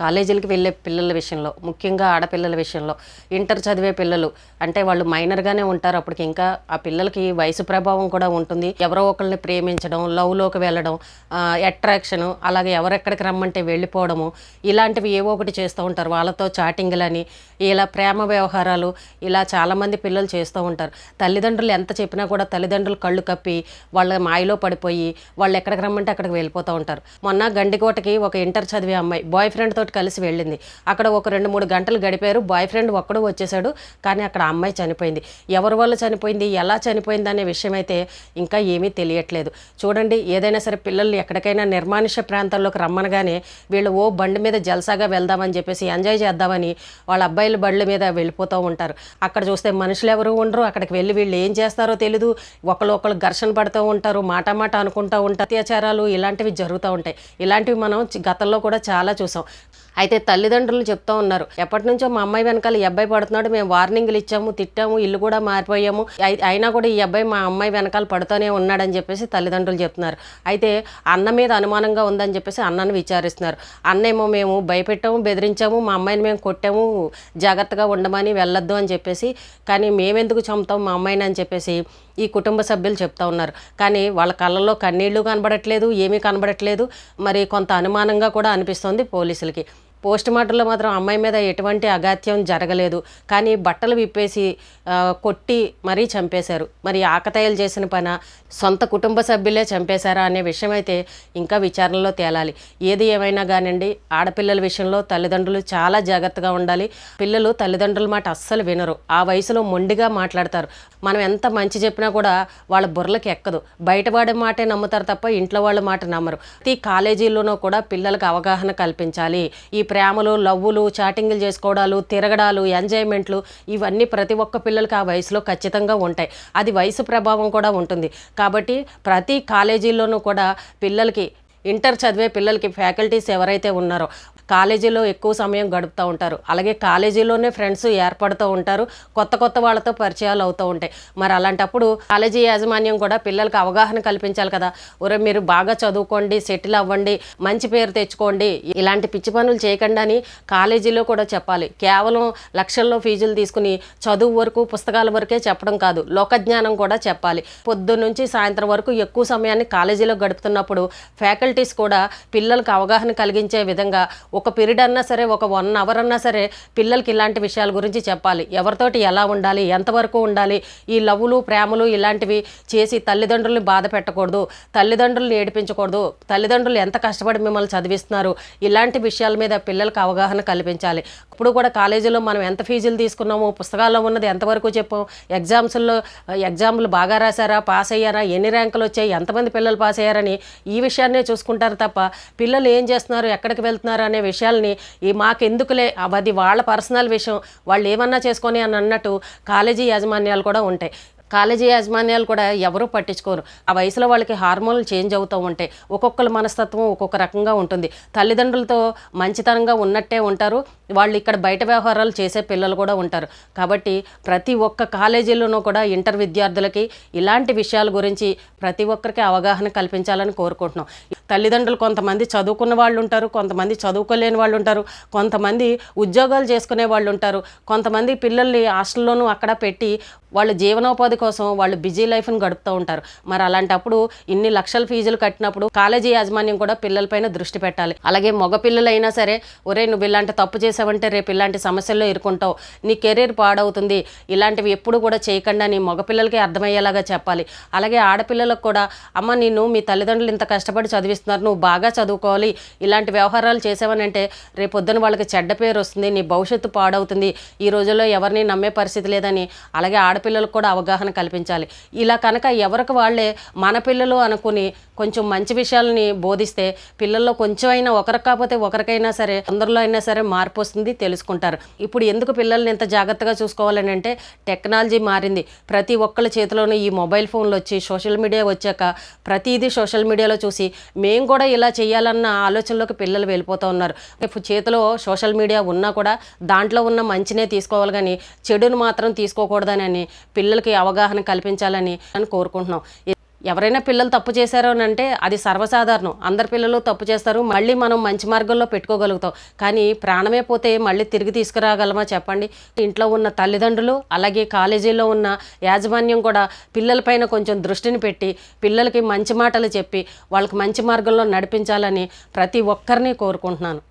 కాలేజీలకు వెళ్ళే పిల్లల విషయంలో ముఖ్యంగా ఆడపిల్లల విషయంలో ఇంటర్ చదివే పిల్లలు అంటే వాళ్ళు మైనర్గానే ఉంటారు అప్పటికి ఇంకా ఆ పిల్లలకి వయసు ప్రభావం కూడా ఉంటుంది. ఎవరో ఒకరిని ప్రేమించడం లవ్లోకి వెళ్ళడం అట్రాక్షన్ అలాగే ఎవరెక్కడికి రమ్మంటే వెళ్ళిపోవడము ఇలాంటివి ఏవో ఒకటి చేస్తూ ఉంటారు. వాళ్ళతో చాటింగ్లని ఇలా ప్రేమ వ్యవహారాలు ఇలా చాలామంది పిల్లలు చేస్తూ ఉంటారు. తల్లిదండ్రులు ఎంత చెప్పినా కూడా తల్లిదండ్రులు కళ్ళు కప్పి వాళ్ళ మాయలో పడిపోయి వాళ్ళు ఎక్కడికి రమ్మంటే అక్కడికి వెళ్ళిపోతూ ఉంటారు. మొన్న గండికోటకి ఒక ఇంటర్ చదివే అమ్మాయి బాయ్ ఫ్రెండ్తో తోటి కలిసి వెళ్ళింది. అక్కడ ఒక రెండు మూడు గంటలు గడిపారు. బాయ్ ఫ్రెండ్ ఒక్కడు వచ్చేసాడు కానీ అక్కడ అమ్మాయి చనిపోయింది. ఎవరి వల్ల చనిపోయింది? ఎలా చనిపోయింది అనే విషయం అయితే ఇంకా ఏమీ తెలియట్లేదు. చూడండి ఏదైనా సరే పిల్లల్ని ఎక్కడికైనా నిర్మానుష ప్రాంతాల్లోకి రమ్మనగానే వీళ్ళు ఓ బండి మీద జల్సాగా వెళ్దామని చెప్పేసి ఎంజాయ్ చేద్దామని వాళ్ళ అబ్బాయిల బండ్ల మీద వెళ్ళిపోతూ ఉంటారు. అక్కడ చూస్తే మనుషులు ఎవరు ఉండరు. అక్కడికి వెళ్ళి వీళ్ళు ఏం చేస్తారో తెలీదు. ఒకళ్ళు ఒకళ్ళు ఘర్షణ పడుతూ ఉంటారు. మాట మాట అనుకుంటూ ఉంటారు. అత్యాచారాలు ఇలాంటివి జరుగుతూ ఉంటాయి. ఇలాంటివి మనం గతంలో కూడా చాలా చూసాం. అయితే తల్లిదండ్రులు చెప్తా ఉన్నారు. ఎప్పటి నుంచో మా అమ్మాయి వెనకాల ఈ అబ్బాయి పడుతున్నాడు. మేము వార్నింగ్లు ఇచ్చాము తిట్టాము ఇల్లు కూడా మారిపోయాము. అయినా కూడా ఈ అబ్బాయి మా అమ్మాయి వెనకాల పడుతూనే ఉన్నాడని చెప్పేసి తల్లిదండ్రులు చెప్తున్నారు. అయితే అన్న మీద అనుమానంగా ఉందని చెప్పేసి అన్నను విచారిస్తున్నారు. అన్నేమో మేము భయపెట్టాము బెదిరించాము మా అమ్మాయిని మేము కొట్టాము జాగ్రత్తగా ఉండమని వెళ్ళొద్దు అని చెప్పేసి కానీ మేమెందుకు చంపుతాం మా అమ్మాయిని అని చెప్పేసి ఈ కుటుంబ సభ్యులు చెప్తా ఉన్నారు. కానీ వాళ్ళ కళ్ళల్లో కన్నీళ్ళు కనబడట్లేదు ఏమీ కనబడట్లేదు. మరి కొంత అనుమానంగా కూడా అనిపిస్తుంది పోలీసులకి. పోస్ట్ మార్టంలో మాత్రం అమ్మాయి మీద ఎటువంటి అగాత్యం జరగలేదు. కానీ బట్టలు విప్పేసి కొట్టి మరీ చంపేశారు. మరి ఆకతాయిలు చేసిన పన సొంత కుటుంబ సభ్యులే చంపేశారా అనే విషయం అయితే ఇంకా విచారణలో తేలాలి. ఏది ఏమైనా కానివ్వండి ఆడపిల్లల విషయంలో తల్లిదండ్రులు చాలా జాగ్రత్తగా ఉండాలి. పిల్లలు తల్లిదండ్రుల మాట అస్సలు వినరు. ఆ వయసులో మొండిగా మాట్లాడతారు. మనం ఎంత మంచి చెప్పినా కూడా వాళ్ళ బుర్రలకి ఎక్కదు. బయటవాడి మాటే నమ్ముతారు తప్ప ఇంట్లో వాళ్ళ మాట నమ్మరు. ప్రతి కాలేజీల్లోనూ కూడా పిల్లలకు అవగాహన కల్పించాలి. ఈ ప్రేమలు లవ్వులు చాటింగ్లు చేసుకోవడాలు తిరగడాలు ఎంజాయ్మెంట్లు ఇవన్నీ ప్రతి ఒక్క పిల్లలకి ఆ వయసులో ఖచ్చితంగా ఉంటాయి. అది వయసు ప్రభావం కూడా ఉంటుంది. కాబట్టి ప్రతి కాలేజీల్లోనూ కూడా పిల్లలకి ఇంటర్ చదివే పిల్లలకి ఫ్యాకల్టీస్ ఎవరైతే ఉన్నారో కాలేజీలో ఎక్కువ సమయం గడుపుతూ ఉంటారు. అలాగే కాలేజీలోనే ఫ్రెండ్స్ ఏర్పడుతూ ఉంటారు. కొత్త కొత్త వాళ్ళతో పరిచయాలు అవుతూ ఉంటాయి. మరి అలాంటప్పుడు కాలేజీ యాజమాన్యం కూడా పిల్లలకు అవగాహన కల్పించాలి కదా. ఒరే మీరు బాగా చదువుకోండి సెటిల్ అవ్వండి మంచి పేరు తెచ్చుకోండి. ఇలాంటి పిచ్చి పనులు చేయకుండా అని కాలేజీలో కూడా చెప్పాలి. కేవలం లక్షల్లో ఫీజులు తీసుకుని చదువు వరకు పుస్తకాల వరకే చెప్పడం కాదు. లోకజ్ఞానం కూడా చెప్పాలి. పొద్దు నుంచి సాయంత్రం వరకు ఎక్కువ సమయాన్ని కాలేజీలో గడుపుతున్నప్పుడు ఫ్యాకల్టీస్ కూడా పిల్లలకు అవగాహన కలిగించే విధంగా ఒక పీరియడ్ అన్నా సరే ఒక వన్ అవర్ అన్నా సరే పిల్లలకి ఇలాంటి విషయాల గురించి చెప్పాలి. ఎవరితోటి ఎలా ఉండాలి ఎంతవరకు ఉండాలి ఈ లవ్లు ప్రేమలు ఇలాంటివి చేసి తల్లిదండ్రుల్ని బాధ పెట్టకూడదు తల్లిదండ్రులను ఏడిపించకూడదు తల్లిదండ్రులు ఎంత కష్టపడి మిమ్మల్ని చదివిస్తున్నారు ఇలాంటి విషయాల మీద పిల్లలకు అవగాహన కల్పించాలి. ఇప్పుడు కూడా కాలేజీలో మనం ఎంత ఫీజులు తీసుకున్నాము పుస్తకాల్లో ఉన్నది ఎంతవరకు చెప్పాం ఎగ్జామ్స్లో ఎగ్జామ్లు బాగా రాశారా పాస్ అయ్యారా ఎన్ని ర్యాంకులు వచ్చాయి ఎంతమంది పిల్లలు పాస్ అయ్యారని ఈ విషయాన్నే చూసుకుంటారు తప్ప పిల్లలు ఏం చేస్తున్నారు ఎక్కడికి వెళ్తున్నారు అనే విషయాల్ని ఈ మాకెందుకులే? అది వాళ్ళ పర్సనల్ విషయం. వాళ్ళు ఏమన్నా చేసుకొని అని అన్నట్టు కాలేజీ యాజమాన్యాలు కూడా ఉంటాయి. కాలేజీ యాజమాన్యాలు కూడా ఎవరూ పట్టించుకోరు. ఆ వయసులో వాళ్ళకి హార్మోన్లు చేంజ్ అవుతూ ఉంటాయి ఒక్కొక్కరి మనస్తత్వం ఒక్కొక్క రకంగా ఉంటుంది. తల్లిదండ్రులతో మంచితనంగా ఉన్నట్టే ఉంటారు. వాళ్ళు ఇక్కడ బయట వ్యవహారాలు చేసే పిల్లలు కూడా ఉంటారు. కాబట్టి ప్రతి ఒక్క కాలేజీలోనూ కూడా ఇంటర్ విద్యార్థులకి ఇలాంటి విషయాల గురించి ప్రతి ఒక్కరికి అవగాహన కల్పించాలని కోరుకుంటున్నాం. తల్లిదండ్రులు కొంతమంది చదువుకున్న వాళ్ళు ఉంటారు కొంతమంది చదువుకోలేని వాళ్ళు ఉంటారు కొంతమంది ఉద్యోగాలు చేసుకునే వాళ్ళు ఉంటారు కొంతమంది పిల్లల్ని హాస్టల్లోనూ అక్కడ పెట్టి వాళ్ళ జీవనోపాధి కోసం వాళ్ళు బిజీ లైఫ్ని గడుపుతూ ఉంటారు. మరి అలాంటప్పుడు ఇన్ని లక్షల ఫీజులు కట్టినప్పుడు కాలేజీ యాజమాన్యం కూడా పిల్లలపైన దృష్టి పెట్టాలి. అలాగే మగ పిల్లలైనా సరే ఒరే నువ్వు ఇలాంటి తప్పు చేసావంటే రేపు ఇలాంటి సమస్యల్లో ఇరుకుంటావు. నీ కెరీర్ పాడవుతుంది. ఇలాంటివి ఎప్పుడు కూడా చేయకుండా నీ మగపిల్లలకి అర్థమయ్యేలాగా చెప్పాలి. అలాగే ఆడపిల్లలకు కూడా అమ్మ నిన్ను మీ తల్లిదండ్రులు ఇంత కష్టపడి చదివిస్తున్నారు నువ్వు బాగా చదువుకోవాలి. ఇలాంటి వ్యవహారాలు చేసావనంటే రేపు పొద్దున వాళ్ళకి చెడ్డ పేరు వస్తుంది. నీ భవిష్యత్తు పాడవుతుంది. ఈ రోజుల్లో ఎవరిని నమ్మే పరిస్థితి లేదని అలాగే ఆడపిల్లలకు కూడా అవగాహన కల్పించాలి. ఇలా కనుక ఎవరికి వాళ్ళే మన పిల్లలు అనుకుని కొంచెం మంచి విషయాలని బోధిస్తే పిల్లల్లో కొంచెం అయినా ఒకరికి కాకపోతే ఒకరికైనా సరే అందరిలో అయినా సరే మార్పు వస్తుంది తెలుసుకుంటారు. ఇప్పుడు ఎందుకు పిల్లల్ని ఇంత జాగ్రత్తగా చూసుకోవాలని అంటే టెక్నాలజీ మారింది. ప్రతి ఒక్కళ్ళ చేతిలోనూ ఈ మొబైల్ ఫోన్లు వచ్చి సోషల్ మీడియా వచ్చాక ప్రతిదీ సోషల్ మీడియాలో చూసి మేము కూడా ఇలా చేయాలన్న ఆలోచనలోకి పిల్లలు వెళ్ళిపోతూ ఉన్నారు. చేతిలో సోషల్ మీడియా ఉన్నా కూడా దాంట్లో ఉన్న మంచినే తీసుకోవాలి కానీ చెడును మాత్రం తీసుకోకూడదని పిల్లలకి అవగాహన కల్పించాలని అని కోరుకుంటున్నాం. ఎవరైనా పిల్లలు తప్పు చేశారు అని అంటే అది సర్వసాధారణం. అందరి పిల్లలు తప్పు చేస్తారు మళ్ళీ మనం మంచి మార్గంలో పెట్టుకోగలుగుతాం. కానీ ప్రాణమే పోతే మళ్ళీ తిరిగి తీసుకురాగలమా చెప్పండి? ఇంట్లో ఉన్న తల్లిదండ్రులు అలాగే కాలేజీలో ఉన్న యాజమాన్యం కూడా పిల్లలపైన కొంచెం దృష్టిని పెట్టి పిల్లలకి మంచి మాటలు చెప్పి వాళ్ళకి మంచి మార్గంలో నడిపించాలని ప్రతి ఒక్కరిని కోరుకుంటున్నాను.